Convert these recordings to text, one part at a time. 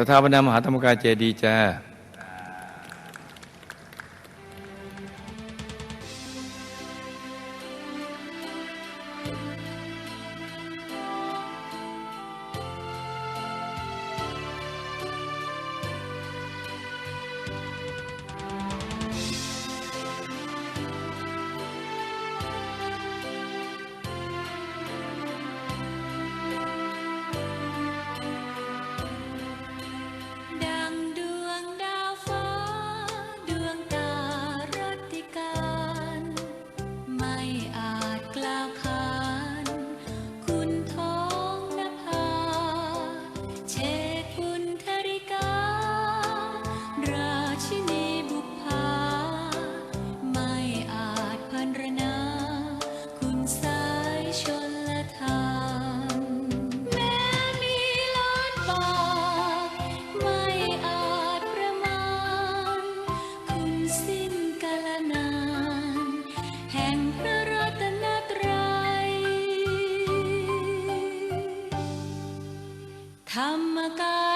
สถาปนามหาธรรมกายเจดีย์จ้า ธรรมกาย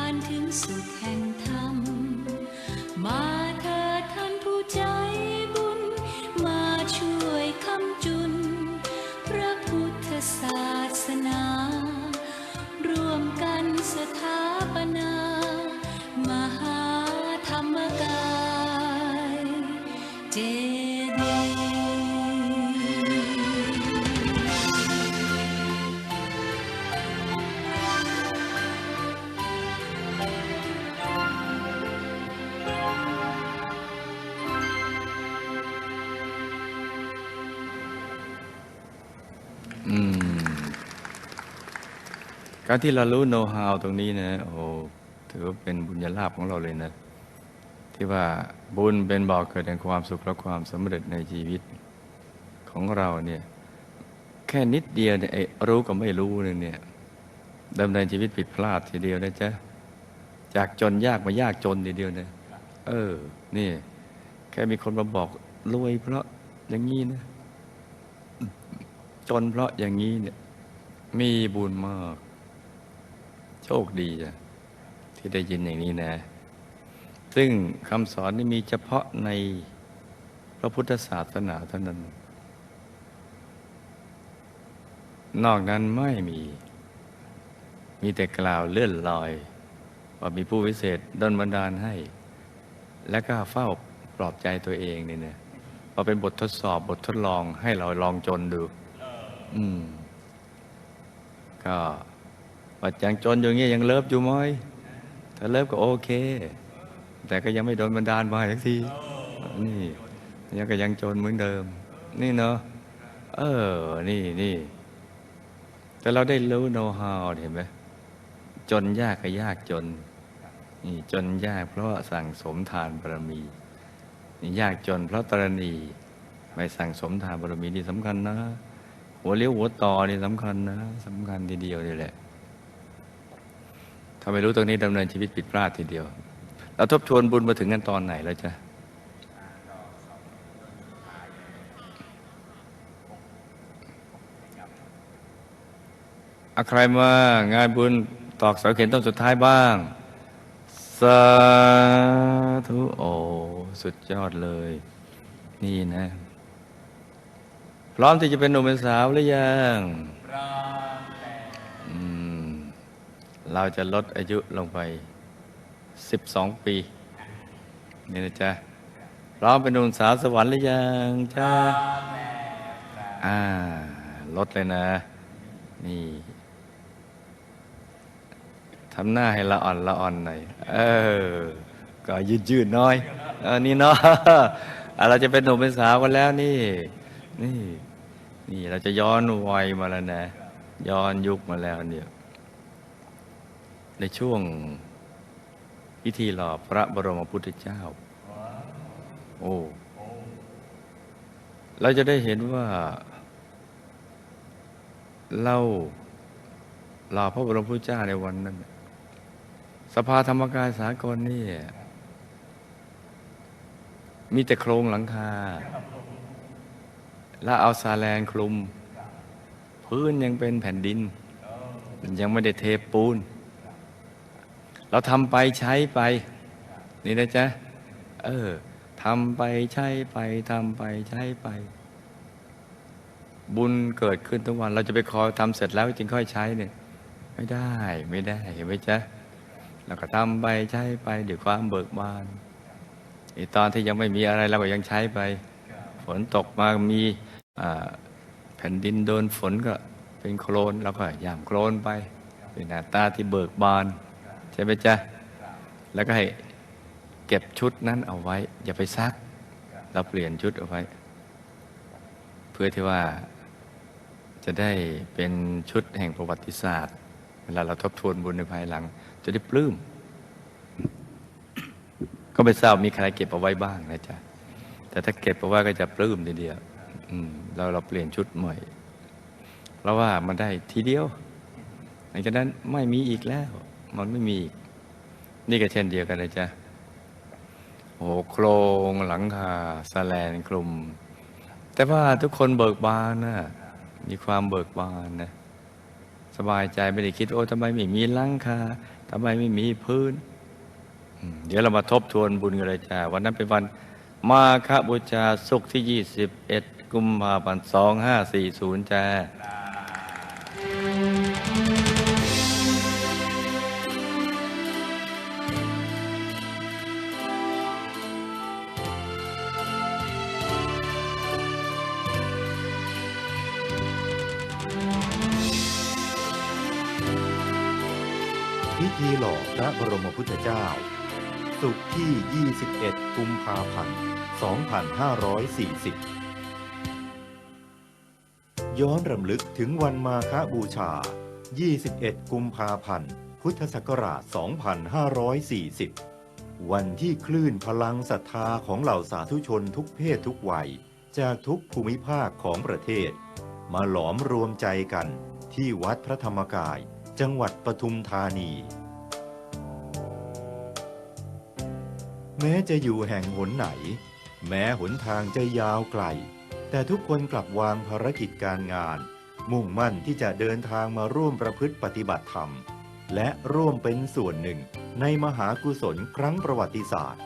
านถึงสุขแห่งธรรมมา อืม การที่เรารู้โน้ตฮาวตรงนี้นะโอ้ถือว่าเป็นบุญญาลาภของเราเลยนะ ที่ว่าบุญเป็นบ่อกเกิดแห่งความสุขและความสำเร็จในชีวิตของเราเนี่ย แค่นิดเดียวเนี่ยรู้กับไม่รู้นึงเนี่ยดำเนินชีวิตผิดพลาดทีเดียวนะจ๊ะจากจนยากมายากจนทีเดียวเนะเออ นี่ แค่มีคนมาบอกรวยเพราะอย่างนี้นะ จนเพราะอย่างนี้เนี่ยมีบุญมาก โชคดีจ้ะที่ได้ยินอย่างนี้นะ ซึ่งคำสอนนี่มีเฉพาะในพระพุทธศาสนาเท่านั้น นอกนั้นไม่มี มีแต่กล่าวเลื่อนลอย ว่ามีผู้วิเศษดลบันดาลให้ และก็เฝ้าปลอบใจตัวเองนี่เนี่ยว่าเป็นบททดสอบบททดลองให้เราลองจนดู อืม ก็ว่ายังจนอยู่เงี้ยยังเลิฟอยู่ไหมถ้าเลิฟก็โอเค แต่ก็ยังไม่โดนบันดาลมาสักทีนี่ยังก็ยังจนเหมือนเดิม นี่เนาะเออ นี่นี่แต่เราได้รู้โน้ตฮาวเห็นไหมจนยากก็ยากจน นี่จนยากเพราะสั่งสมทานบารมีนี่ยากจนเพราะตรณี ไม่สั่งสมทานบารมีนี่สำคัญนะ หัวเลี้ยวหัวต่อนี่สำคัญนะสำคัญทีเดียวนี่แหละถ้าไม่รู้ตรงนี้ดำเนินชีวิตผิดพลาดทีเดียว เราทบทวนบุญมาถึงกันตอนไหนแล้วจ๊ะอะใครมางานบุญตอกเสาเข็นต้นสุดท้ายบ้าง สาธุโอสุดยอดเลย นี่นะ พร้อมที่จะเป็นหนุ่มเป็นสาวหรือยังอืมเราจะลดอายุลงไป 12 ปีนี่นะจ๊ะพร้อมเป็นหนุ่มสาวสวรรค์หรือยังจ้าอ่าลดเลยนะ นี่ทำหน้าให้ละอ่อนละอ่อนหน่อย เออ ก็ยืดยืดๆหน้อยเออนี่เนาะอะเราจะเป็นหนุ่มเป็นสาวกันแล้วนี่ นี่ นี่เราจะย้อนวัยมาแล้วนะ ย้อนยุคมาแล้วเนี่ยในช่วงพิธีหล่อพระบรมพุทธเจ้า โอ้ เราจะได้เห็นว่าเราหล่อพระบรมพุทธเจ้าในวันนั้น สภาธรรมกายสากลนี่มีแต่โครงหลังคา แล้วเอาซาแลนคลุม พื้นยังเป็นแผ่นดินยังไม่ได้เทปูน เราทำไปใช้ไป นี่นะจ๊ะ เออทำไปใช้ไปทำไปใช้ไป บุญเกิดขึ้นทุกวัน เราจะไปคอยทำเสร็จแล้วจึงค่อยใช้เนี่ย ไม่ได้ไม่ได้เห็นไหมจ๊ะเราก็ทำไปใช้ไปด้วยความเบิกบานไอตอนที่ยังไม่มีอะไรเราก็ยังใช้ไป ฝนตกมามี แผ่นดินโดนฝนก็เป็นโคลนเราก็ย่ามโคลนไป เป็นหน้าตาที่เบิกบาน ใช่ไหมจ๊ะ แล้วก็ให้เก็บชุดนั้นเอาไว้ อย่าไปซัก เราเปลี่ยนชุดเอาไว้ เพื่อที่ว่าจะได้เป็นชุดแห่งประวัติศาสตร์ เวลาเราทบทวนบุญในภายหลัง จะได้ปลื้มก็ไม่ทราบมีใครเก็บเอาไว้บ้างนะจ๊ะแต่ถ้าเก็บเอาไว้ก็จะปลื้มทีเดียว เราเราเปลี่ยนชุดใหม่เพราะว่ามันได้ทีเดียวหลังจากนั้นไม่มีอีกแล้ว มันไม่มีอีก นี่ก็เช่นเดียวกันเลยจ้ะโอ้โหโครงหลังคาสแลนคลุมแต่ว่าทุกคนเบิกบานนะมีความเบิกบานนะสบายใจไม่ได้คิดโอ้ทำไมไม่มีหลังคาทำไมไม่มีพื้น เดี๋ยวเรามาทบทวนบุญกันเลยจ้าวันนั้นเป็นวันมาคบูชาสุขที่ 21 กุมภาพันธ์2540จ้าพิธีหล่อพระบรมพุทธเจ้า สุขที่ 21 กุมภาพันธ์ 2540 ย้อนรำลึกถึงวันมาฆบูชา 21 กุมภาพันธ์ พุทธศักราช 2540 วันที่คลื่นพลังศรัทธาของเหล่าสาธุชนทุกเพศทุกวัย จากทุกภูมิภาคของประเทศ มาหลอมรวมใจกันที่วัดพระธรรมกาย จังหวัดปทุมธานี แม้จะอยู่แห่งหนไหน แม้หนทางจะยาวไกล แต่ทุกคนกลับวางภารกิจการงาน มุ่งมั่นที่จะเดินทางมาร่วมประพฤติปฏิบัติธรรม และร่วมเป็นส่วนหนึ่งในมหากุศลครั้งประวัติศาสตร์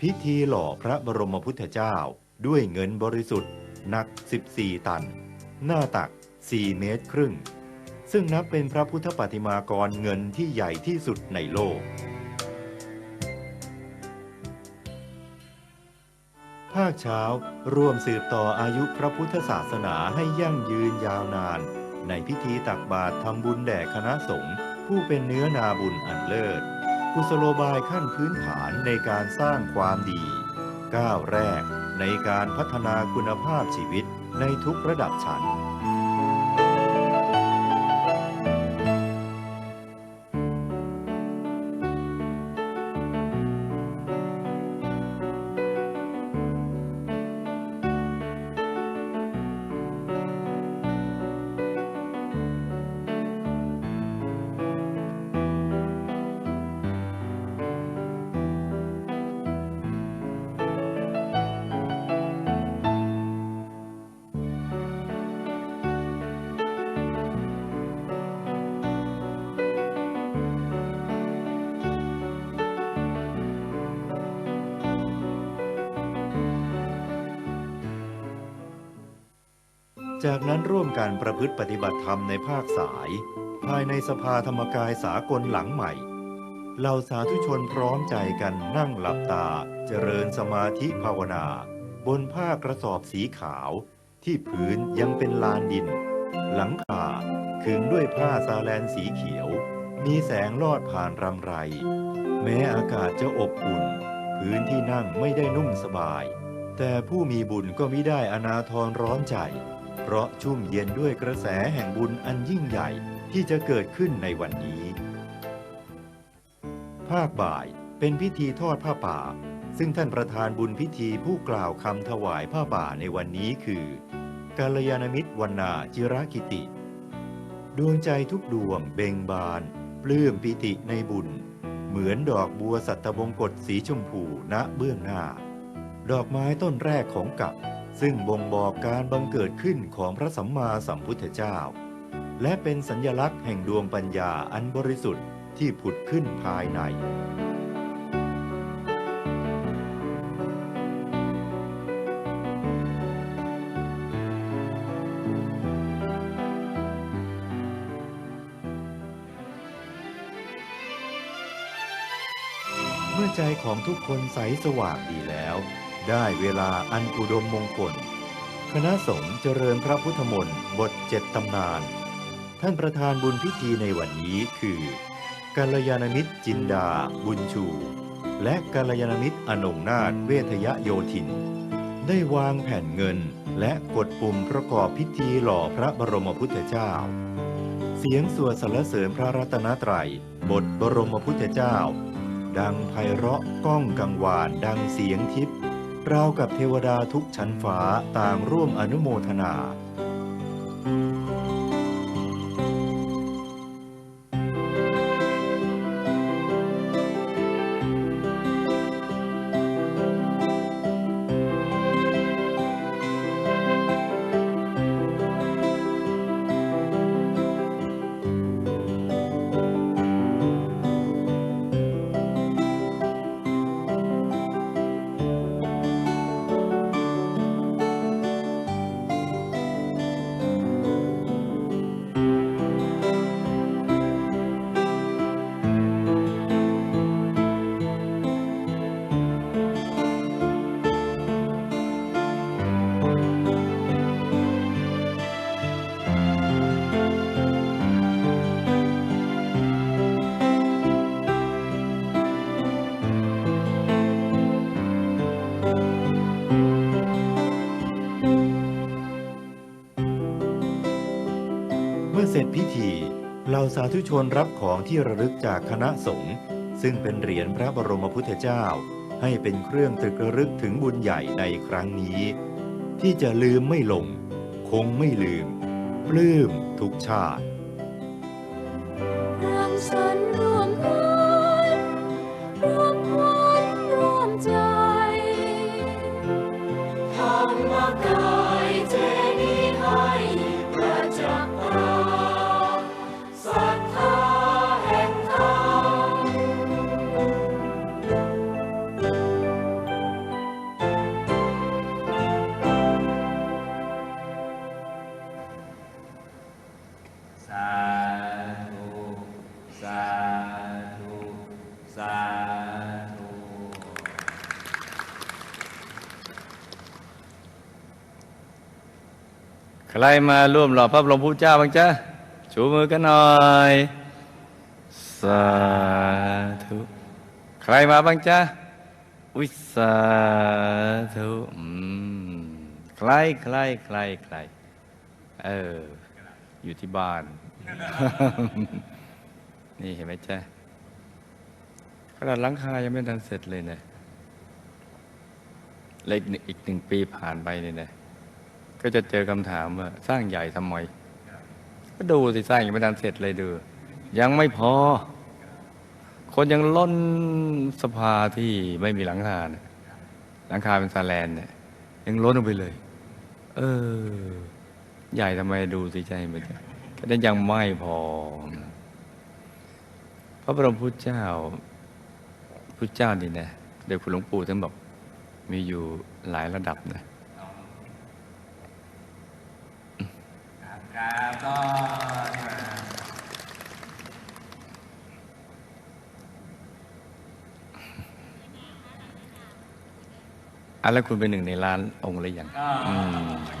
พิธีหล่อพระบรมพุทธเจ้าด้วยเงินบริสุทธิ์หนัก 14 ตัน หน้าตัก 4 เมตรครึ่ง ซึ่งนับเป็นพระพุทธปฏิมากรเงินที่ใหญ่ที่สุดในโลก ภาคเช้าร่วมสืบต่ออายุพระพุทธศาสนาให้ยั่งยืนยาวนาน ในพิธีตักบาตรทำบุญแด่คณะสงฆ์ผู้เป็นเนื้อนาบุญอันเลิศกุศโลบายขั้นพื้นฐานในการสร้างความดี ก้าวแรกในการพัฒนาคุณภาพชีวิตในทุกระดับชั้น จากนั้นร่วมกันประพฤติปฏิบัติธรรมในภาคสาย ภายในสภาธรรมกายสากลหลังใหม่เหล่าสาธุชนพร้อมใจกันนั่งหลับตาเจริญสมาธิภาวนา บนผ้ากระสอบสีขาว ที่พื้นยังเป็นลานดิน หลังคาขึงด้วยผ้าซาแลนสีเขียว มีแสงลอดผ่านรำไร แม้อากาศจะอบอุ่น พื้นที่นั่งไม่ได้นุ่มสบาย แต่ผู้มีบุญก็มิได้อนาทรร้อนใจ เพราะชุ่มเย็นด้วยกระแสแห่งบุญอันยิ่งใหญ่ที่จะเกิดขึ้นในวันนี้ ภาคบ่ายเป็นพิธีทอดผ้าป่า ซึ่งท่านประธานบุญพิธีผู้กล่าวคำถวายผ้าป่าในวันนี้คือกาลยานมิตรวันนาจิรกิติ ดวงใจทุกดวงเบ่งบาน ปลื้มปิติในบุญ เหมือนดอกบัวสัตบงกฎสีชมพูณเบื้องหน้า ดอกไม้ต้นแรกของกับ ซึ่งบ่งบอกการบังเกิดขึ้นของพระสัมมาสัมพุทธเจ้า และเป็นสัญญลักษณ์แห่งดวงปัญญาอันบริสุทธิ์ที่ผุดขึ้นภายใน เมื่อใจของทุกคนใสสว่างดีแล้ว ได้เวลาอันอุดมมงคล คณะสงฆ์เจริญพระพุทธมนต์บทเจ็ดตำนาน ท่านประธานบุญพิธีในวันนี้คือกัลยาณมิตรจินดา บุญชู และกัลยาณมิตรอนงนาถเวทยโยธิน ได้วางแผ่นเงินและกดปุ่มประกอบพิธีหล่อพระบรมพุทธเจ้า เสียงสวดสรรเสริญพระรัตนตรัย บทบรมพุทธเจ้า ดังไพเราะก้องกังวานดังเสียงทิพย์ รากับเทวดาทุกชั้นฟ้าต่างร่วมอนุโมทนา เหล่าสาธุชนรับของที่ระลึกจากคณะสงฆ์ซึ่งเป็นเหรียญพระบรมพุทธเจ้า ให้เป็นเครื่องตรึกระลึกถึงบุญใหญ่ในครั้งนี้ ที่จะลืมไม่ลง คงไม่ลืม ปลื้มทุกชาติรังสรรค์รวมกันรวมวัญร่วมใจธรรมกาย ใครมาร่วมหล่อพระบรมพุทธเจ้าบ้างจ๊ะชูมือกันหน่อย สาธุ ใครมาบ้างจ๊ะวิสาธุใครใครใครใครเออ อยู่ที่บ้าน นี่เห็นไหมจ๊ะขนาดหลังคายังไม่ทันเสร็จเลยเนะและอีกหนึ่งอีกหนึ่งปีผ่านไปเนี่ยนะ ก็จะเจอคำถามว่าสร้างใหญ่ทำไมก็ดูสิสร้างยังไม่ทันเสร็จเลยดู ยังไม่พอ คนยังล้นสภาที่ไม่มีหลังคานะหลังคาเป็นซาแลนเนี่ยยังล้นออกไปเลย เออ ใหญ่ทำไมดูสิใจมันก็ได้ยังไม่พอ พระบรมพุทธเจ้าพุทธเจ้านี่นะเดี๋ยวคุณหลวงปู่ท่านบอกมีอยู่หลายระดับนะ ครับ ก็นี่มาอะแล้วคุณเป็นหนึ่งในล้านองค์หรือยังก็อืม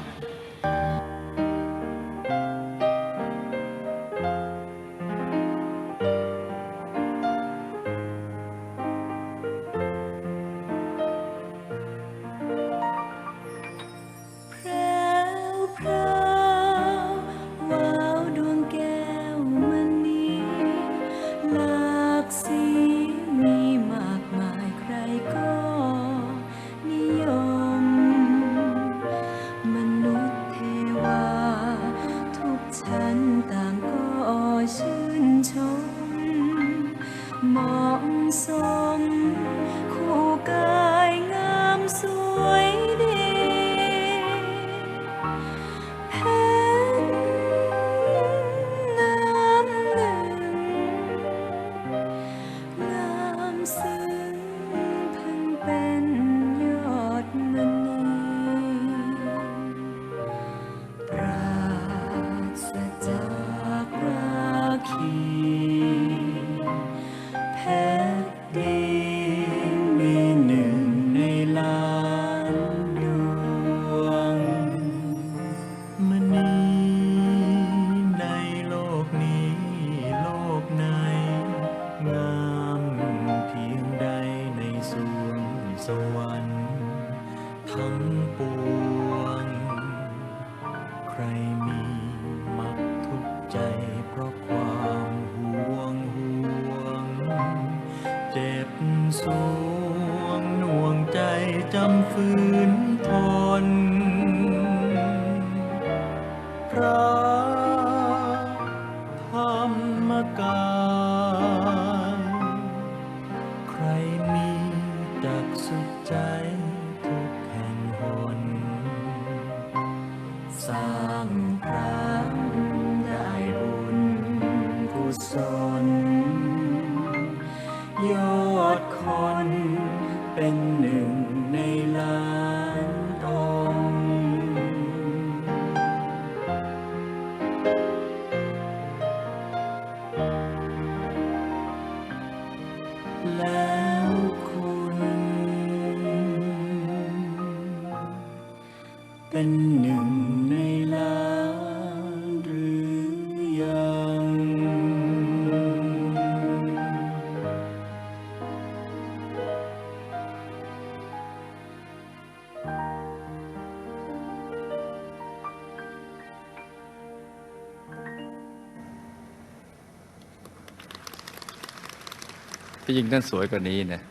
ที่จริงท่านสวยกว่านี้นะ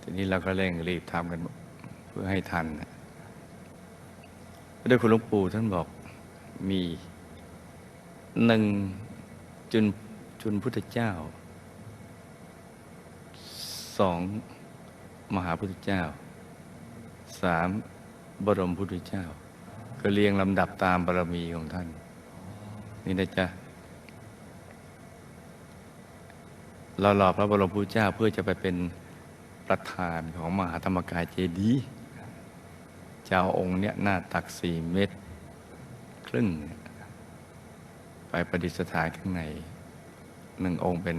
ทีนี้เราก็เร่งรีบทำกันเพื่อให้ทันนะด้วยคุณหลวงปู่ท่านบอกมีหนึ่งจุนจุนพุทธเจ้าสองมหาพุทธเจ้าสามบรมพุทธเจ้า ก็เรียงลำดับตามบารมีของท่าน นี่นะจ๊ะ เรารอพระบรมพุทธเจ้าเพื่อจะไปเป็นประธานของมหาธรรมกายเจดีย์เจ้าองค์เนี้ยหน้าตักสี่เมตร ครึ่ง ไปประดิษฐานข้างในหนึ่งองค์เป็น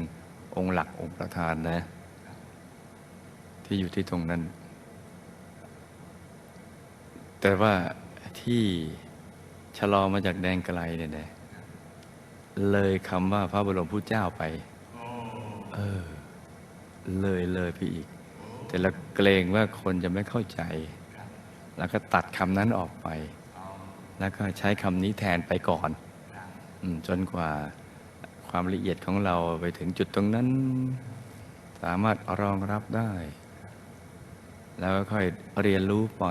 องค์หลักองค์ประธานนะ ที่อยู่ที่ตรงนั้น แต่ว่าที่ชะลอมาจากแดนไกลเนี่ยเลยคำว่าพระบรมพุทธเจ้าไป เออ เลยเลยพี่อีก แต่เราเกรงว่าคนจะไม่เข้าใจ แล้วก็ตัดคำนั้นออกไป แล้วก็ใช้คำนี้แทนไปก่อนจนกว่าความละเอียดของเราไปถึงจุดตรงนั้น สามารถรองรับได้ แล้วก็ค่อยเรียนรู้ไป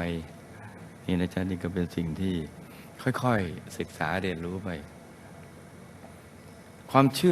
นี่นะจ๊ะนี่ก็เป็นสิ่งที่ค่อยๆศึกษาเรียนรู้ไป ความเชื่อ